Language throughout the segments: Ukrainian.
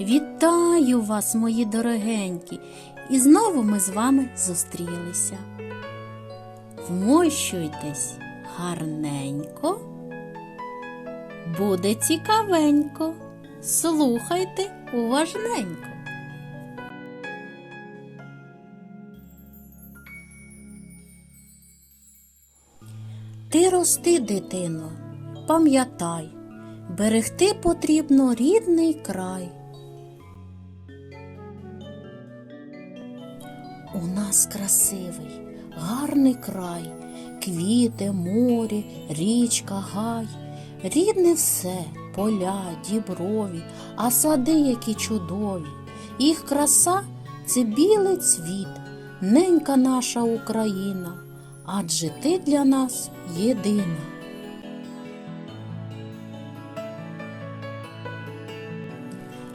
Вітаю вас, мої дорогенькі, і знову ми з вами зустрілися. Вмощуйтесь гарненько, буде цікавенько. Слухайте уважненько. Ти рости, дитино, пам'ятай, берегти потрібно рідний край. У нас красивий, гарний край, квіти, морі, річка, гай, рідне все, поля, діброві, а сади, які чудові. Їх краса це білий цвіт, ненька наша Україна, адже ти для нас єдина.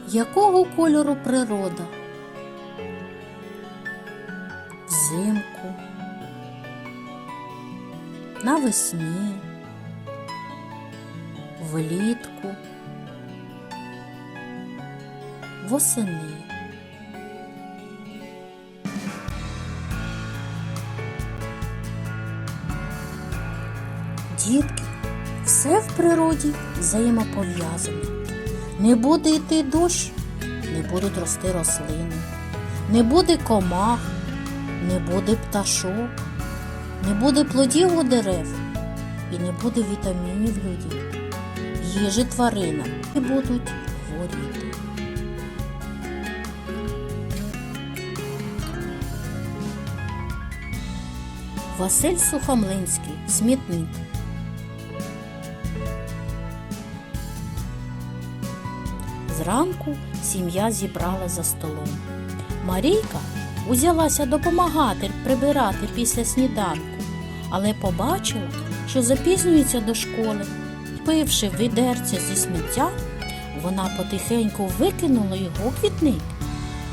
Якого кольору природа? Взимку, навесні, влітку, восени. Дітки, все в природі взаємопов'язане. Не буде йти дощ, не будуть рости рослини, не буде комах, не буде пташок, не буде плодів у дерев і не буде вітамінів людям, їжі тваринам і будуть хворіти. Василь Сухомлинський, смітник. Зранку сім'я зібрала за столом. Марійка узялася допомагати прибирати після сніданку, але побачила, що запізнюється до школи. Пивши відерце зі сміття, вона потихеньку викинула його квітник,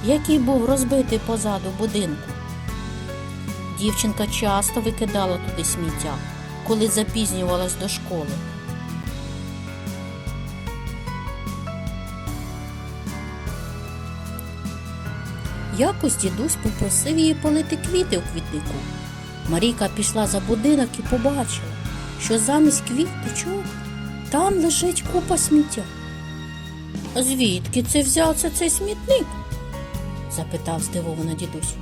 який був розбитий позаду будинку. Дівчинка часто викидала туди сміття, коли запізнювалась до школи. Якось дідусь попросив її полити квіти у квітнику. Марійка пішла за будинок і побачила, що замість квіточок там лежить купа сміття. «А Звідки це взявся цей смітник? запитав здивовано дідусь.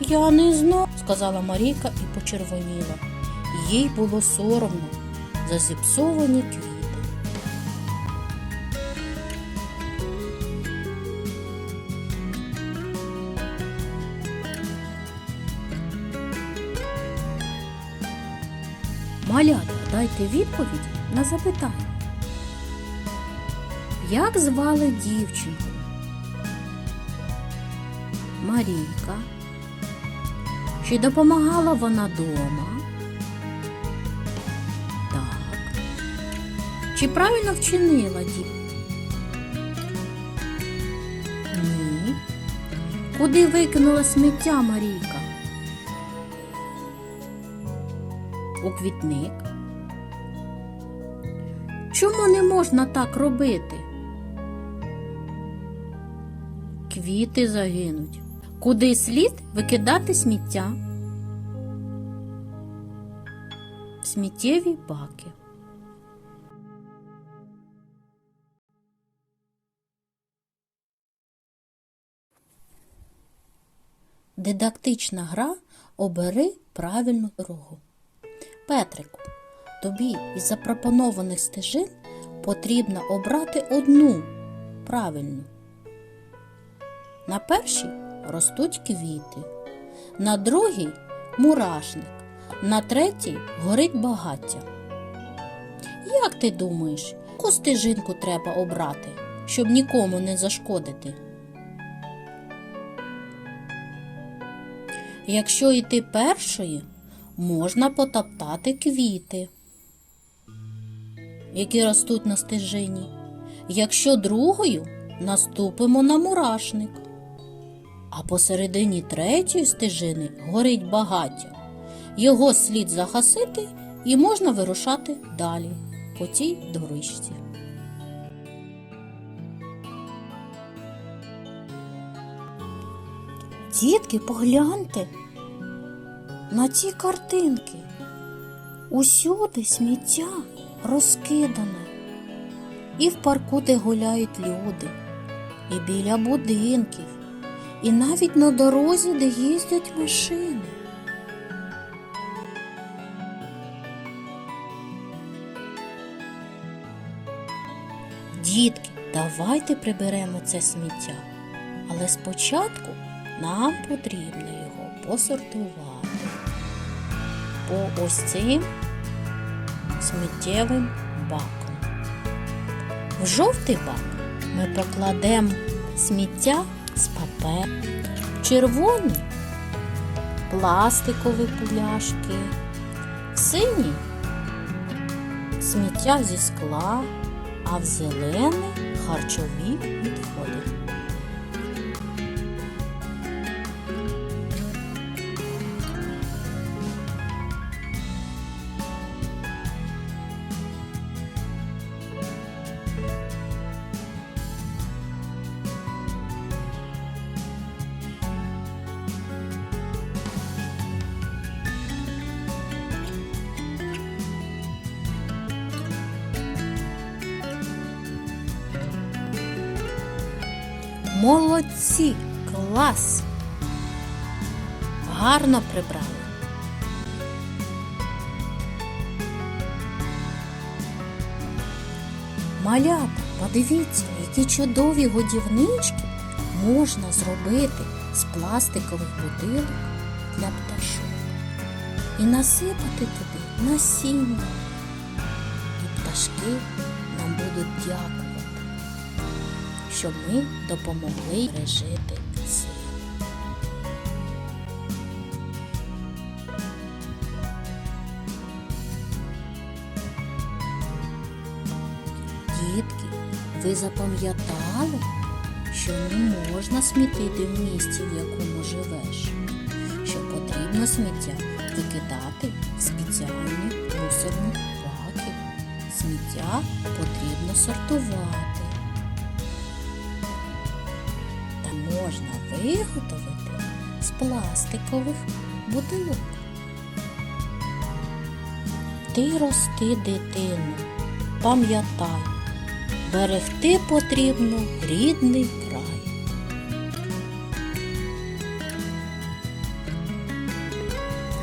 Я не знаю, сказала Марійка і почервоніла. Їй було соромно за зіпсовані квіти. Малята, дайте відповідь на запитання. Як звали дівчинку? Марійка. Чи допомагала вона дома? Так. Чи правильно вчинила дім? Ні. Куди викинула сміття Марійка? У квітник. Чому не можна так робити? Квіти загинуть. Куди слід викидати сміття? В сміттєві баки. Дидактична гра обери правильну дорогу. Петрику, тобі із запропонованих стежин потрібно обрати одну правильну. На першій ростуть квіти, на другій мурашник, на третій горить багаття. Як ти думаєш, яку стежинку треба обрати, щоб нікому не зашкодити? Якщо йти першою, можна потоптати квіти, які ростуть на стежині. Якщо другою наступимо на мурашник. А посередині третьої стежини горить багаття. Його слід загасити і можна вирушати далі по цій дворищці. Дітки, погляньте, на ці картинки. Усюди сміття розкидане. І в парку, де гуляють люди, і біля будинків, і навіть на дорозі, де їздять машини. Дітки, давайте приберемо це сміття. Але спочатку нам потрібно його посортувати по ось цим сміттєвим баком. В жовтий бак ми покладемо сміття з паперу, в червоний пластикові пляшки, в синій сміття зі скла, а в зелений харчові відходи. Молодці! Клас! Гарно прибрали. Малята, подивіться, які чудові годівнички можна зробити з пластикових бутилок для пташок і насипати туди насіння. І пташки нам будуть дякувати що ми допомогли пережити зиму. Дітки, ви запам'ятали, що не можна смітити в місці, в якому живеш, що потрібно сміття викидати в спеціальні мусорні баки. Сміття потрібно сортувати можна виготовити з пластикових бутилок. Ти рости, дитину, пам'ятай, берегти потрібно рідний край.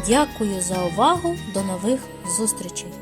Дякую за увагу. До нових зустрічей!